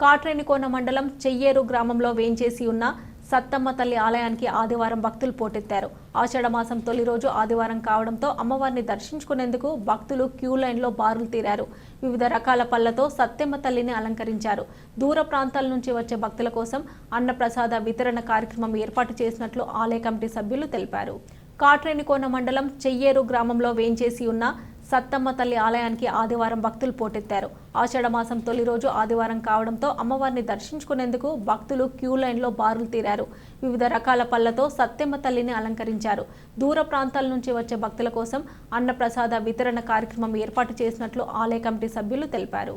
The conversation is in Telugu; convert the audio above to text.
కాట్రేనికోన మండలం చెయ్యేరు గ్రామంలో వేంచేసి ఉన్న సత్తమ్మ తల్లి ఆలయానికి ఆదివారం భక్తులు పోటెత్తారు. ఆషాఢమాసం తొలి రోజు ఆదివారం కావడంతో అమ్మవారిని దర్శించుకునేందుకు భక్తులు క్యూ లైన్లో బారులు తీరారు. వివిధ రకాల పళ్ళతో సత్తమ్మ తల్లిని అలంకరించారు. దూర ప్రాంతాల నుంచి వచ్చే భక్తుల కోసం అన్నప్రసాద వితరణ కార్యక్రమం ఏర్పాటు చేసినట్లు ఆలయ కమిటీ సభ్యులు తెలిపారు. కాట్రేనికోన మండలం చెయ్యేరు గ్రామంలో వేంచేసి ఉన్న సత్తమ్మ తల్లి ఆలయానికి ఆదివారం భక్తులు పోటెత్తారు. ఆషాఢమాసం తొలి రోజు ఆదివారం కావడంతో అమ్మవారిని దర్శించుకునేందుకు భక్తులు క్యూ లైన్లో బారులు తీరారు. వివిధ రకాల పళ్ళతో సత్తమ్మ తల్లిని అలంకరించారు. దూర ప్రాంతాల నుంచి వచ్చే భక్తుల కోసం అన్నప్రసాద వితరణ కార్యక్రమం ఏర్పాటు చేసినట్లు ఆలయ కమిటీ సభ్యులు తెలిపారు.